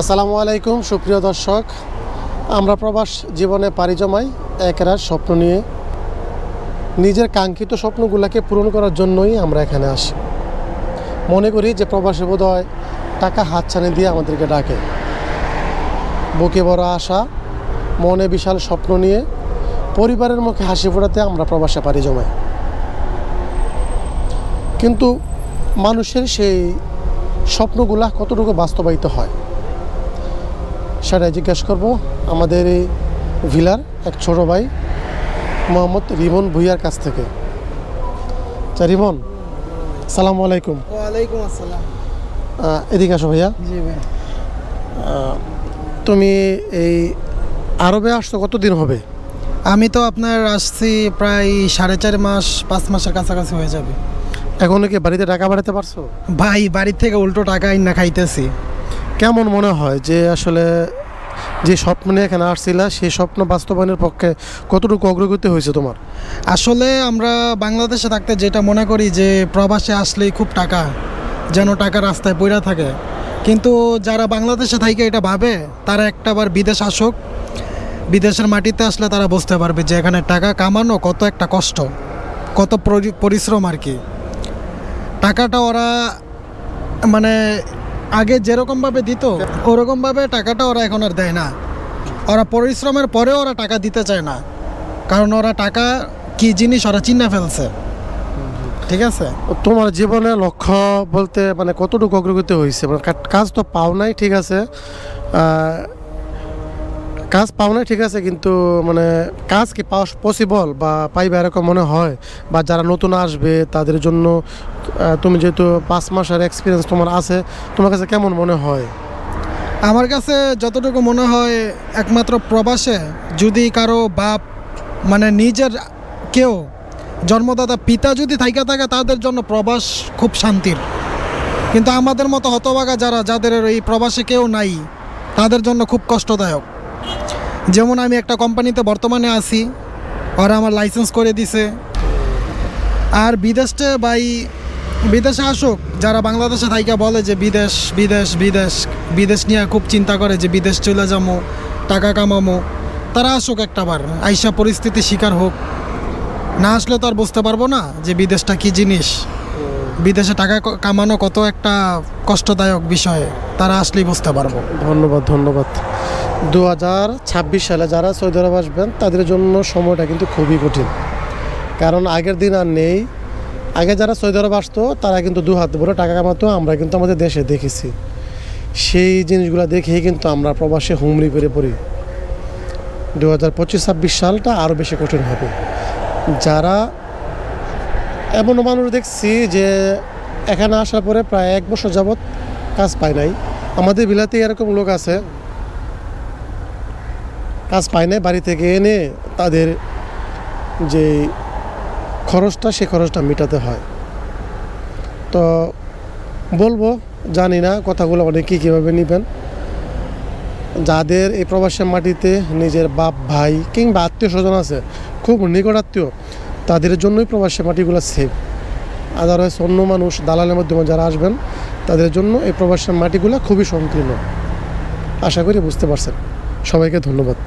আসসালামু আলাইকুম, সুপ্রিয় দর্শক। আমরা প্রবাস জীবনে পাড়ি জমাই একেরার স্বপ্ন নিয়ে। নিজের কাঙ্ক্ষিত স্বপ্নগুলোকে পূরণ করার জন্যই আমরা এখানে আসি। মনে করি যে প্রবাসে বোধ হয় টাকা হাতছানি দিয়ে আমাদেরকে ডাকে। বুকে বড় আশা, মনে বিশাল স্বপ্ন নিয়ে পরিবারের মুখে হাসি ফোটাতে আমরা প্রবাসে পাড়ি জমাই। কিন্তু মানুষের সেই স্বপ্নগুলা কতটুকু বাস্তবায়িত হয়? সেটাই জিজ্ঞেস করব। আমাদের এই ভিলার এক ছোট ভাই মোহাম্মদ রিমন ভুইয়ার কাছ থেকে। আচ্ছা রিমন সালামু আলাইকুম। ওয়ালাইকুম আসসালাম। এদিকে আসো ভাইয়া। জি ভাই। তুমি এই আরবে আসছো কতদিন হবে? আমি তো আপনার আসছি প্রায় সাড়ে চার মাস পাঁচ মাসের কাছাকাছি হয়ে যাবে। এখনও কি বাড়িতে টাকা বাড়াতে পারছ? ভাই বাড়ির থেকে উল্টো টাকা না খাইতেছি। কেমন মনে হয় যে আসলে যে স্বপ্ন নিয়ে এখানে আসছিলা, সেই স্বপ্ন বাস্তবায়নের পক্ষে কতটুকু অগ্রগতি হয়েছে তোমার? আসলে আমরা বাংলাদেশে থাকতে যেটা মনে করি যে প্রবাসে আসলেই খুব টাকা, যেন টাকা রাস্তায় পড়ে থাকে। কিন্তু যারা বাংলাদেশে থাকে এটা ভাবে, তারা একটাবার বিদেশ আসুক, বিদেশের মাটিতে আসলে তারা বুঝতে পারবে যে এখানে টাকা কামানো কত একটা কষ্ট, কত পরি- পরিশ্রম আর কি। টাকাটা ওরা মানে আগে যেরকমভাবে দিত ওরকমভাবে টাকাটা ওরা এখন আর দেয় না। ওরা পরিশ্রমের পরে ওরা টাকা দিতে চায় না। কারণ ওরা টাকা, কি জিনিস ওরা চিন্না ফেলছে। ঠিক আছে? তোমার জীবনে লক্ষ্য বলতে মানে কতটুকু অগ্রগতি হয়েছে? মানে কাজ তো পাও নাই, ঠিক আছে। কাজ পাও নাই ঠিক আছে, কিন্তু মানে কাজ কি পাওয়া পসিবল বা পাইবে এরকম মনে হয়? বা যারা নতুন আসবে, তাদের জন্য তুমি যেহেতু পাঁচ মাসের এক্সপিরিয়েন্স তোমার আছে, তোমার কাছে কেমন মনে হয়? আমার কাছে যতটুকু মনে হয়, একমাত্র প্রবাসে যদি কারও বাপ মানে নিজের কেউ, জন্মদাতা পিতা যদি থাইকা থাকে, তাদের জন্য প্রবাস খুব শান্তির। কিন্তু আমাদের মতো হতভাগা যারা, যাদের এই প্রবাসে কেউ নাই, তাদের জন্য খুব কষ্টদায়ক। যেমন আমি একটা কোম্পানিতে বর্তমানে আছি, ওরা আমার লাইসেন্স করে দিছে। আর বিদেশে বাই বিদেশে আসুক, যারা বাংলাদেশে থাইকা বলে যে বিদেশ বিদেশ বিদেশ বিদেশ নিয়ে খুব চিন্তা করে যে বিদেশ চলে যাব টাকা কামামো, তারা আসুক একটাবার আইসা পরিস্থিতি শিকার হোক। না আসলে তো আর বুঝতে পারব না যে বিদেশটা কি জিনিস। বিদেশে টাকা কামানো কত একটা কষ্টদায়ক বিষয়, তারা আসলেই বুঝতে পারব। ধন্যবাদ ধন্যবাদ। দু হাজার ছাব্বিশ সালে যারা সৌদি আরব আসবেন, তাদের জন্য সময়টা কিন্তু খুবই কঠিন। কারণ আগের দিন আর নেই। আগে যারা সৌদি আরব আসতো, তারা কিন্তু দু হাত ভরে টাকা কামাতো, আমরা কিন্তু আমাদের দেশে দেখেছি। সেই জিনিসগুলো দেখেই কিন্তু আমরা প্রবাসে হুমড়ি করে পড়ি। দু হাজার পঁচিশ ছাব্বিশ সালটা আরও বেশি কঠিন হবে। যারা এমনও মানুষ দেখছি যে এখানে আসার পরে প্রায় এক বছর যাবৎ কাজ পায় নাই। আমাদের বিলাতে এরকম লোক আছে কাজ পায় নাই, বাড়ি থেকে এনে তাদের যে খরচটা, সে খরচটা মেটাতে হয়। তো বলব, জানি না কথাগুলো অনেকে কীভাবে নেবেন। যাদের এই প্রবাসের মাটিতে নিজের বাপ, ভাই কিংবা আত্মীয় স্বজন আছে, খুব নিকট আত্মীয়, তাদের জন্যই প্রবাসের মাটিগুলো সেভ আদারওয়াইজ অন্য মানুষ, দালালের মাধ্যমে যারা আসবেন, তাদের জন্য এই প্রবাসের মাটিগুলো খুবই সংকীর্ণ। আশা করি বুঝতে পারছেন। সবাইকে ধন্যবাদ।